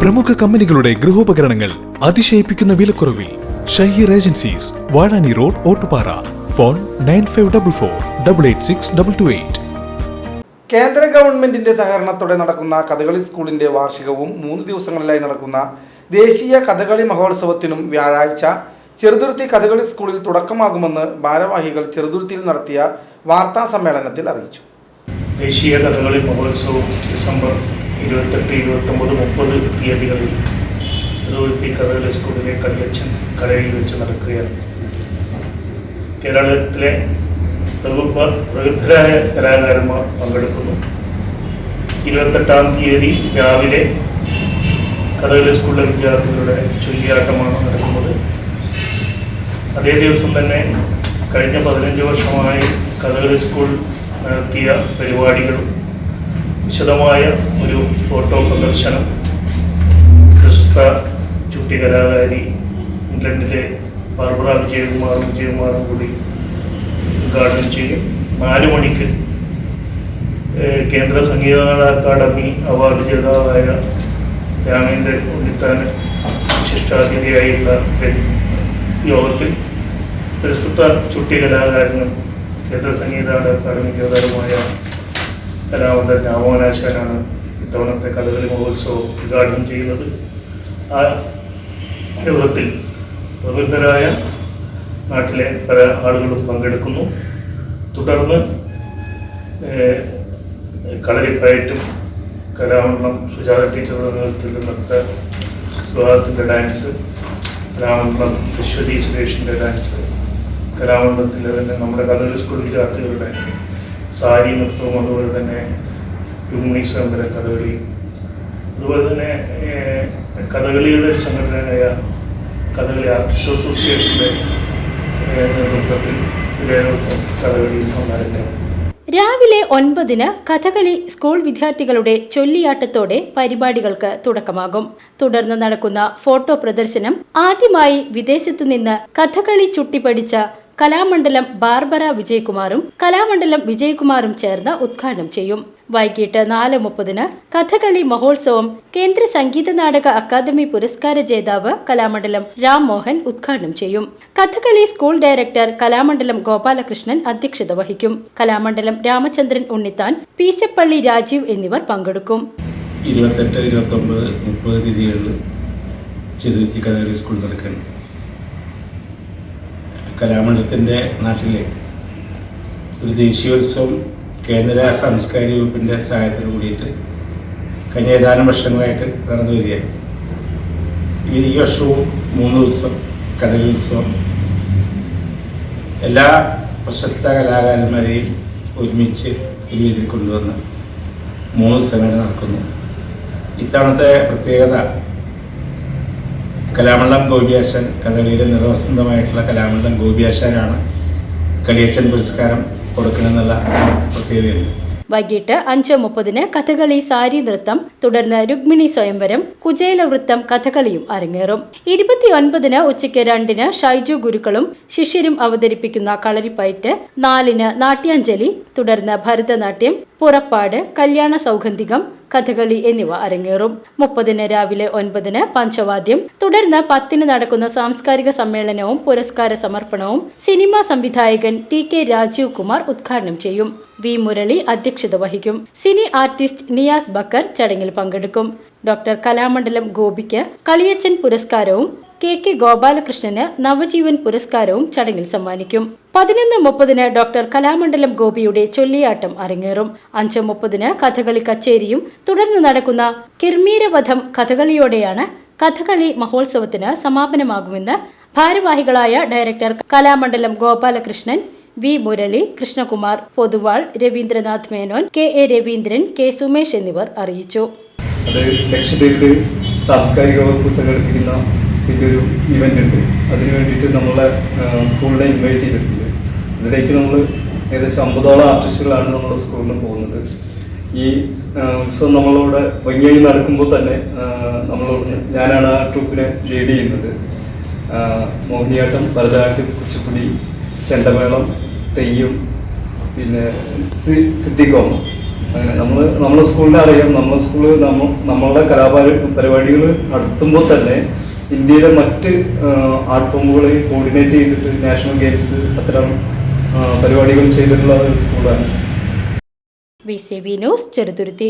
പ്രമുഖ കമ്പനികളുടെ ഗൃഹോപകരണങ്ങൾ അതിശയിപ്പിക്കുന്ന വിലക്കുറവിൽ Shaheer agencies Vazhani road Ottupara. Phone nine five double four double eight six double two eight. കേന്ദ്ര ഗവൺമെന്റിന്റെ സഹകരണത്തോടെ നടക്കുന്ന കഥകളി സ്കൂളിന്റെ വാർഷികവും മൂന്ന് ദിവസങ്ങളിലായി നടക്കുന്ന ദേശീയ കഥകളി മഹോത്സവത്തിനും വ്യാഴാഴ്ച ചെറുതുരുത്തി കഥകളി സ്കൂളിൽ തുടക്കമാകുമെന്ന് ഭാരവാഹികൾ ചെറുതുരുത്തിയിൽ നടത്തിയ വാർത്താ സമ്മേളനത്തിൽ അറിയിച്ചു. ദേശീയ കഥകളി മഹോത്സവം ഡിസംബർ ഇരുപത്തെട്ട് ഇരുപത്തൊമ്പത് മുപ്പത് തീയതികളിൽ തിരുവഴുത്തി കഥകളി സ്കൂളിലെ കളിയച്ചൻ കലയിൽ വെച്ച് നടക്കുകയാണ്. കേരളത്തിലെ പ്രഗുഭ പ്രഗുദ്ധരായ കലാകാരന്മാർ പങ്കെടുക്കുന്നു. ഇരുപത്തെട്ടാം തീയതി രാവിലെ കഥകളി സ്കൂളിലെ വിദ്യാർത്ഥികളുടെ ചൊല്ലിയാട്ടമാണ് നടക്കുന്നത്. അതേ ദിവസം തന്നെ കഴിഞ്ഞ പതിനഞ്ച് വർഷമായി കഥകളി സ്കൂൾ നടത്തിയ പരിപാടികളും വിശദമായ ഒരു ഫോട്ടോ പ്രദർശനം. പ്രശസ്ത ചുട്ടി കലാകാരി ഇംഗ്ലണ്ടിലെ ബാർബറ വിജയകുമാറും വിജയകുമാറും കൂടി ഉദ്ഘാടനം ചെയ്യും. നാല് മണിക്ക് കേന്ദ്ര സംഗീത അക്കാദമി അവാർഡ് ജേതാവായ രാമേന്ദ്രൻ ഉണ്ണിത്താൻ വിശിഷ്ടാതിഥിയായുള്ള യോഗത്തിൽ പ്രസ്തുത ചുട്ടി കലാകാരനും കേന്ദ്ര സംഗീത അക്കാദമി ജേതാവുമായ കലാവന്തൻ രാമോനാശാനാണ് ഇത്തവണത്തെ കഥകളി മഹോത്സവം ഉദ്ഘാടനം ചെയ്യുന്നത് ആ യോഗത്തിൽ പ്രബുദ്ധരായ നാട്ടിലെ പല ആളുകളും പങ്കെടുക്കുന്നു. തുടർന്ന് കളരിപ്പയറ്റും കലാമണ്ഡലം സുജാത ടീച്ചറുടെ നേതൃത്വത്തിൽ നടത്ത സുഹാത്തിന്റെ ഡാൻസ് കലാമണ്ഡലം വിശ്വതി സുരേഷിന്റെ ഡാൻസ് കലാമണ്ഡലത്തിലെ തന്നെ നമ്മുടെ കഥകളി സ്കൂൾ വിദ്യാർത്ഥികളുടെ സാരി നൃത്തവും അതുപോലെ തന്നെ സ്വയംവര കഥകളി. അതുപോലെ തന്നെ കഥകളിയുടെ ഒരു സംഘടനയായ കഥകളി ആർട്ടിസ്റ്റ് അസോസിയേഷന്റെ നേതൃത്വത്തിൽ കഥകളി ഒന്നായിട്ട് രാവിലെ ഒൻപതിന് കഥകളി സ്കൂൾ വിദ്യാർത്ഥികളുടെ ചൊല്ലിയാട്ടത്തോടെ പരിപാടികൾക്ക് തുടക്കമാകും. തുടർന്ന് നടക്കുന്ന ഫോട്ടോ പ്രദർശനം ആദ്യമായി വിദേശത്തു നിന്ന് കഥകളി ചുട്ടിപ്പടിച്ച കലാമണ്ഡലം ബാർബറ വിജയകുമാറും കലാമണ്ഡലം വിജയകുമാറും ചേർന്ന് ഉദ്ഘാടനം ചെയ്യും. വൈകിട്ട് നാല് മുപ്പതിന് കഥകളി മഹോത്സവം കേന്ദ്ര സംഗീത നാടക അക്കാദമി പുരസ്കാര ജേതാവ് കലാമണ്ഡലം രാം മോഹൻ ഉദ്ഘാടനം ചെയ്യും. കഥകളി സ്കൂൾ ഡയറക്ടർ കലാമണ്ഡലം ഗോപാലകൃഷ്ണൻ അധ്യക്ഷത വഹിക്കും. കലാമണ്ഡലം രാമചന്ദ്രൻ ഉണ്ണിത്താൻ പീശപ്പള്ളി രാജീവ് എന്നിവർ പങ്കെടുക്കും. ഇരുപത്തെട്ട് ഇരുപത്തൊമ്പത് മുപ്പത് തീയതികളിൽ കഥകളി സ്കൂൾ നടക്കുകയാണ് കലാമണ്ഡലത്തിന്റെ നാട്ടിലെ ഒരു ദേശീയോത്സവം കേന്ദ്ര സാംസ്കാരിക വകുപ്പിന്റെ സഹായത്തോട് കൂടിയിട്ട് കഴിഞ്ഞ ഏതാനും വർഷങ്ങളായിട്ട് നടന്നു വരികയാണ് ഈ വർഷവും മൂന്ന് ദിവസം കടലി ഉത്സവം. എല്ലാ പ്രശസ്ത കലാകാരന്മാരെയും ഒരുമിച്ച് ഒരു രീതിയിൽ കൊണ്ടുവന്ന് മൂന്ന് ദിവസമായിട്ട് നടക്കുന്നു. ഇത്തവണത്തെ പ്രത്യേകത കലാമണ്ഡലം ഗോപിയാശാൻ കഥകളിയിലെ നിറവസന്തമായിട്ടുള്ള കലാമണ്ഡലം ഗോപിയാശാനാണ് കളിയച്ചൻ പുരസ്കാരം കൊടുക്കണമെന്നുള്ള പ്രത്യേകതയുണ്ട് വൈകിട്ട് അഞ്ച് മുപ്പതിന് കഥകളി സാരി നൃത്തം തുടർന്ന് രുക്മിണി സ്വയംവരം കുചേല വൃത്തം കഥകളിയും അരങ്ങേറും. ഇരുപത്തിയൊൻപതിന് ഉച്ചയ്ക്ക് രണ്ടിന് ഷൈജു ഗുരുക്കളും ശിഷ്യരും അവതരിപ്പിക്കുന്ന കളരിപ്പയറ്റ് നാലിന് നാട്യാഞ്ജലി തുടർന്ന് ഭരതനാട്യം പുറപ്പാട് കല്യാണ സൗഗന്ധികം കഥകളി എന്നിവ അരങ്ങേറും. മുപ്പതിന് രാവിലെ ഒൻപതിന് പഞ്ചവാദ്യം. തുടർന്ന് പത്തിന് നടക്കുന്ന സാംസ്കാരിക സമ്മേളനവും പുരസ്കാര സമർപ്പണവും സിനിമാ സംവിധായകൻ ടി കെ രാജീവ് കുമാർ ഉദ്ഘാടനം ചെയ്യും. വി മുരളി അധ്യക്ഷത വഹിക്കും. സിനി ആർട്ടിസ്റ്റ് നിയാസ് ബക്കർ ചടങ്ങിൽ പങ്കെടുക്കും. ഡോക്ടർ കലാമണ്ഡലം ഗോപിക്ക് കളിയച്ചൻ പുരസ്കാരവും കെ കെ ഗോപാലകൃഷ്ണന് നവജീവൻ പുരസ്കാരവും ചടങ്ങിൽ സമ്മാനിക്കും. പതിനൊന്ന് മുപ്പതിന് ഡോക്ടർ കലാമണ്ഡലം ഗോപിയുടെ ചൊല്ലിയാട്ടം അരങ്ങേറും. അഞ്ച് മുപ്പതിന് കഥകളി കച്ചേരിയും തുടർന്ന് നടക്കുന്ന കിർമീരവധം കഥകളിയോടെയാണ് കഥകളി മഹോത്സവത്തിന് സമാപനമാകുമെന്ന് ഭാരവാഹികളായ director Kalamandalam Gopalakrishnan V Murali Krishnakumar Poduval Ravindranath Menon K A Ravindran K Sumesh എന്നിവർ അറിയിച്ചു. അത് ലക്ഷദ്വീപിൽ സാംസ്കാരിക വകുപ്പ് സംഘടിപ്പിക്കുന്ന വലിയൊരു ഇവന്റ് ഉണ്ട്. അതിന് വേണ്ടിയിട്ട് നമ്മളെ സ്കൂളിനെ ഇൻവൈറ്റ് ചെയ്തിട്ടുണ്ട്. അതിലേക്ക് നമ്മൾ ഏകദേശം അമ്പതോളം ആർട്ടിസ്റ്റുകളാണ് നമ്മുടെ സ്കൂളിൽ പോകുന്നത്. ഈ ഉത്സവം നമ്മളിവിടെ ഭംഗിയായി നടക്കുമ്പോൾ തന്നെ നമ്മൾ ഞാനാണ് ആ ട്രൂപ്പിനെ ലീഡ് ചെയ്യുന്നത്. മോഹിനിയാട്ടം ഭരതനാട്യം കുച്ചിപ്പുടി ചെണ്ടമേളം തെയ്യം പിന്നെ സിദ്ധിക്കോമം അങ്ങനെ നമ്മൾ നമ്മളെ സ്കൂളിനെ അറിയാം. നമ്മളെ സ്കൂളിൽ നമ്മ നമ്മളുടെ കലാപരി പരിപാടികൾ നടത്തുമ്പോൾ തന്നെ ഇന്ത്യയിലെ മറ്റ് ആർട്ട് ഫോമുകളെ കോർഡിനേറ്റ് ചെയ്തിട്ട് നാഷണൽ ഗെയിംസ് അത്തരം പരിപാടികൾ ചെയ്തിട്ടുള്ള ഒരു സ്കൂളാണ് B C B news Cheruthuruthy.